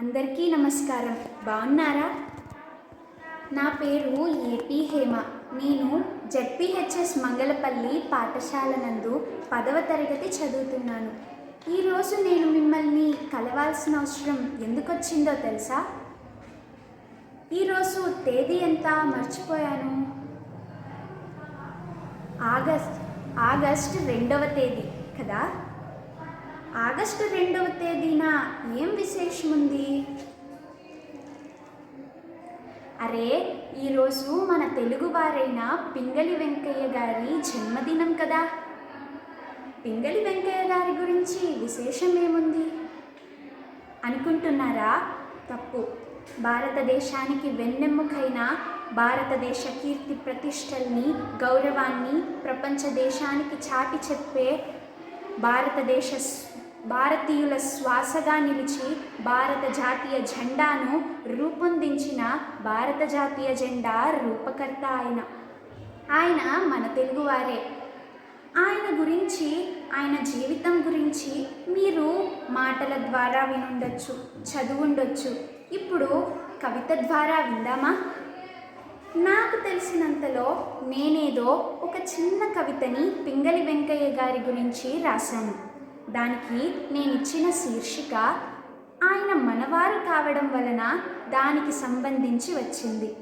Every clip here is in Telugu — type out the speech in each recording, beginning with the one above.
అందరికీ నమస్కారం. బాగున్నారా? నా పేరు ఏపీ హేమ. నేను జెడ్పిహెచ్ఎస్ మంగళపల్లి పాఠశాల నందు పదవ తరగతి చదువుతున్నాను. ఈరోజు నేను మిమ్మల్ని కలవాల్సిన అవసరం ఎందుకు వచ్చిందో తెలుసా ఈరోజు తేదీ ఎంత మర్చిపోయాను? ఆగస్ట్ ఆగస్ట్ రెండవ తేదీ కదా? ఆగస్టు రెండవ తేదీన ఏం విశేషం ఉంది అరే ఈరోజు మన తెలుగువారైన పింగళి వెంకయ్య గారి జన్మదినం కదా. పింగళి వెంకయ్య గారి గురించి విశేషం ఏముంది అనుకుంటున్నారా? తప్పు. భారతదేశానికి వెన్నెముకైన భారతదేశ కీర్తి ప్రతిష్టల్ని గౌరవాన్ని ప్రపంచ దేశానికి చాటి చెప్పే భారతదేశ భారతీయుల శ్వాసగా నిలిచి భారత జాతీయ జెండాను రూపొందించిన భారత జాతీయ జెండా రూపకర్త ఆయన. ఆయన మన తెలుగువారే. ఆయన గురించి ఆయన జీవితం గురించి మీరు మాటల ద్వారా వినుండొచ్చు చదువుండొచ్చు. ఇప్పుడు కవిత ద్వారా విందామా? నాకు తెలిసినంతలో నేనేదో ఒక చిన్న కవితని పింగళి వెంకయ్య గారి గురించి రాశాను. దానికి నేను ఇచ్చిన శీర్షిక ఆయన మనవారు కావడం వలన దానికి సంబంధించి వచ్చింది.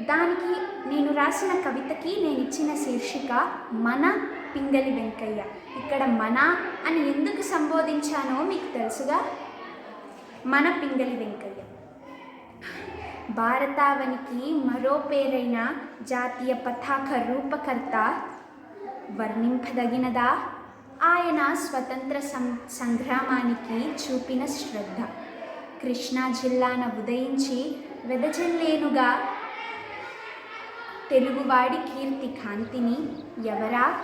దానికి నేను రాసిన కవితకి నేను ఇచ్చిన శీర్షిక మన పింగలి వెంకయ్య. ఇక్కడ మన అని ఎందుకు సంబోధించానో మీకు తెలుసుగా? మన పింగలి వెంకయ్య. భారతావనికి మరో పేరైన జాతీయ పతాక రూపకర్త వర్ణింపదగినదా? ఆయన స్వతంత్ర సం సంగ్రామానికి చూపిన శ్రద్ధ. కృష్ణా జిల్లాన ఉదయించి వెదజల్లేనుగా తెలుగువాడి కీర్తి కాంతిని ఎవరా?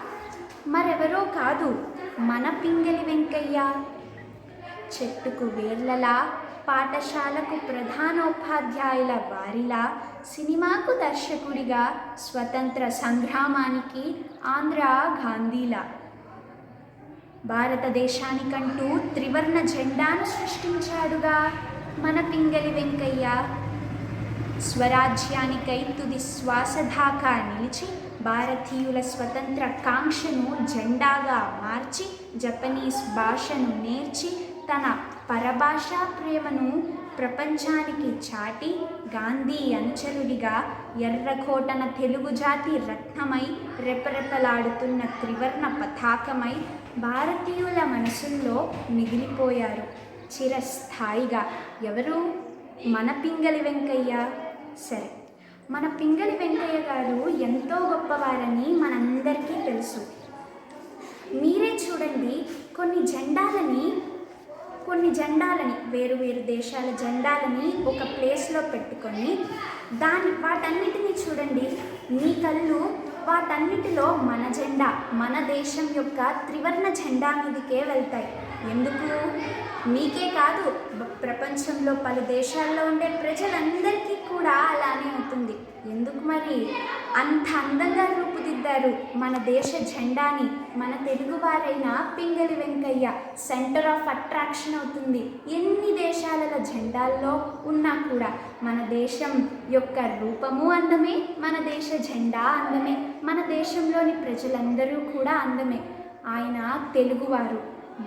మరెవరో కాదు మన పింగలి వెంకయ్య. చెట్టుకు వేర్లలా పాఠశాలకు ప్రధానోపాధ్యాయుల వారిలా సినిమాకు దర్శకుడిగా స్వతంత్ర సంగ్రామానికి ఆంధ్ర గాంధీలా. భారతదేశానికంటూ త్రివర్ణ జెండాను సృష్టించాడుగా మన పింగళి వెంకయ్య. స్వరాజ్యానికై తుది శ్వాసధాకా నిలిచి భారతీయుల స్వతంత్ర కాంక్షను జెండాగా మార్చి జపనీస్ భాషను నేర్చి తన పరభాషా ప్రేమను ప్రపంచానికి చాటి గాంధీ అనుచరుడిగా ఎర్రకోటన తెలుగు జాతి రత్నమై రెపరెపలాడుతున్న త్రివర్ణ పతాకమై భారతీయుల మనసుల్లో మిగిలిపోయారు. చిరస్థాయిగా. ఎవరు? మన పింగళి వెంకయ్య సరే. మన పింగళి వెంకయ్య గారు ఎంతో గొప్పవారని మనందరికీ తెలుసు. మీరే చూడండి కొన్ని జెండాలని కొన్ని జెండాలని వేరు వేరు దేశాల జెండాలని ఒక ప్లేస్లో పెట్టుకొని దాని వాటన్నిటినీ చూడండి. మీ కళ్ళు వాటన్నిటిలో మన జెండా మన దేశం యొక్క త్రివర్ణ జెండా మీదికే వెళ్తాయి. ఎందుకు? మీకే కాదు ప్రపంచంలో పలు దేశాల్లో ఉండే ప్రజలందరికీ కూడా అలానే అవుతుంది ఎందుకు మరి? అంత అందంగా రూపుదిద్దారు మన దేశ జెండాని మన తెలుగువారైన Pingali Venkayya centre of attraction అవుతుంది. ఎన్ని దేశాల జెండాల్లో ఉన్నా కూడా మన దేశం యొక్క రూపము అందమే మన దేశ జెండా అందమే మన దేశంలోని ప్రజలందరూ కూడా అందమే. ఆయన తెలుగువారు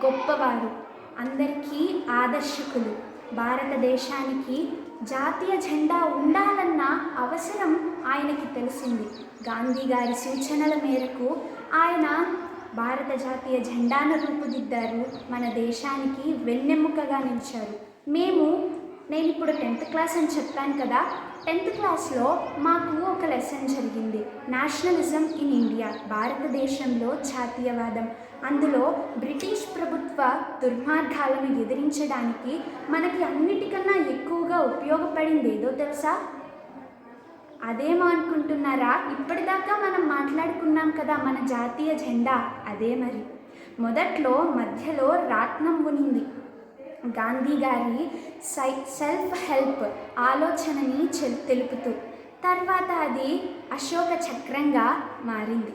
గొప్పవారు అందరికీ ఆదర్శకులు. భారతదేశానికి జాతీయ జెండా ఉండాలన్న అవసరం ఆయనకి తెలిసింది. గాంధీ గారి సూచనల మేరకు ఆయన భారత జాతీయ జెండాను రూపుదిద్దారు. మన దేశానికి వెన్నెముకగా నిలిచారు. మేము నేను ఇప్పుడు టెన్త్ క్లాస్ అని చెప్పాను కదా టెన్త్ క్లాస్లో మాకు ఒక లెసన్ జరిగింది. నేషనలిజం ఇన్ ఇండియా భారతదేశంలో జాతీయవాదం. అందులో బ్రిటిష్ ప్రభుత్వ దుర్మార్గాలను ఎదిరించడానికి మనకి అన్నిటికన్నా ఎక్కువగా ఉపయోగపడింది ఏదో తెలుసా? అదేమో అనుకుంటున్నారా? ఇప్పటిదాకా మనం మాట్లాడుకున్నాం కదా మన జాతీయ జెండా. అదే మరి. మొదట్లో మధ్యలో రాట్నం ఉనింది. గాంధీ గారి సై సెల్ఫ్ హెల్ప్ ఆలోచనని చెల్- తెలుపుతూ తర్వాత అది అశోక చక్రంగా మారింది.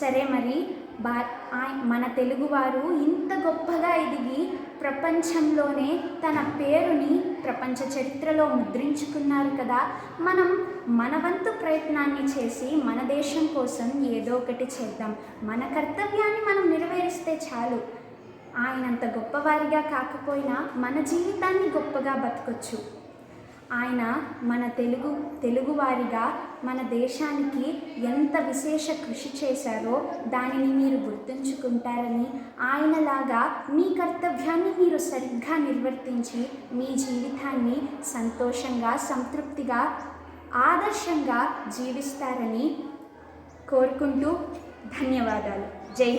సరే మరి బా ఆయ- మన తెలుగువారు ఇంత గొప్పగా ఎదిగి ప్రపంచంలోనే తన పేరుని ప్రపంచ చరిత్రలో ముద్రించుకున్నారు కదా మనం మన వంతు ప్రయత్నాన్ని చేసి మన దేశం కోసం ఏదో ఒకటి చేద్దాం. మన కర్తవ్యాన్ని మనం నెరవేరిస్తే చాలు. ఆయనంత గొప్పవారిగా కాకపోయినా మన జీవితాన్ని గొప్పగా బతకొచ్చు. ఆయన మన తెలుగు తెలుగువారిగా మన దేశానికి ఎంత విశేష కృషి చేశారో దానిని మీరు గుర్తుంచుకుంటారని ఆయనలాగా మీ కర్తవ్యాన్ని మీరు సరిగ్గా నిర్వర్తించి మీ జీవితాన్ని సంతోషంగా సంతృప్తిగా ఆదర్శంగా జీవిస్తారని కోరుకుంటూ ధన్యవాదాలు. జై